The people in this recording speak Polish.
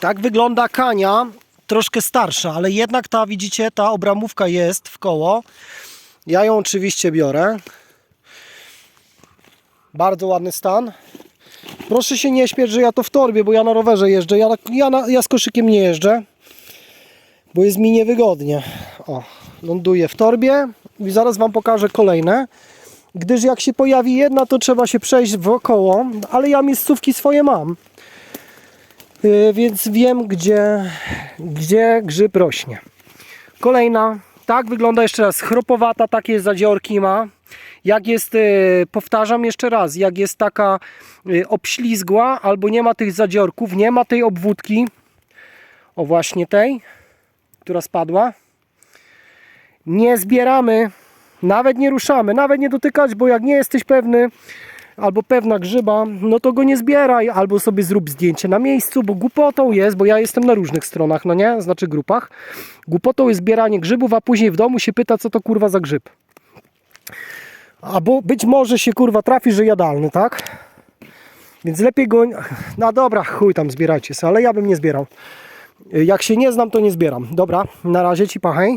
Tak wygląda kania, troszkę starsza, ale jednak ta, widzicie, ta obramówka jest w koło. Ja ją oczywiście biorę. Bardzo ładny stan. Proszę się nie śpieć, że ja to w torbie, bo ja na rowerze jeżdżę. Ja, ja, na, ja z koszykiem nie jeżdżę, bo jest mi niewygodnie. O, ląduję w torbie i zaraz Wam pokażę kolejne. Gdyż jak się pojawi jedna, to trzeba się przejść wokoło, ale ja miejscówki swoje mam. Yy, więc wiem, gdzie, gdzie grzyb rośnie. Kolejna, tak wygląda jeszcze raz, chropowata, takie zadziorki ma. Jak jest, yy, powtarzam jeszcze raz, jak jest taka yy, obślizgła, albo nie ma tych zadziorków, nie ma tej obwódki, o właśnie tej, która spadła, nie zbieramy, nawet nie ruszamy, nawet nie dotykać, bo jak nie jesteś pewny, albo pewna grzyba, no to go nie zbieraj, albo sobie zrób zdjęcie na miejscu, bo głupotą jest, bo ja jestem na różnych stronach, no nie, znaczy grupach. Głupotą jest zbieranie grzybów, a później w domu się pyta, co to kurwa za grzyb. Albo być może się kurwa trafi, że jadalny, tak? Więc lepiej go. No dobra, chuj tam zbierajcie sobie, ale ja bym nie zbierał. Jak się nie znam, to nie zbieram. Dobra, na razie ci pachaj.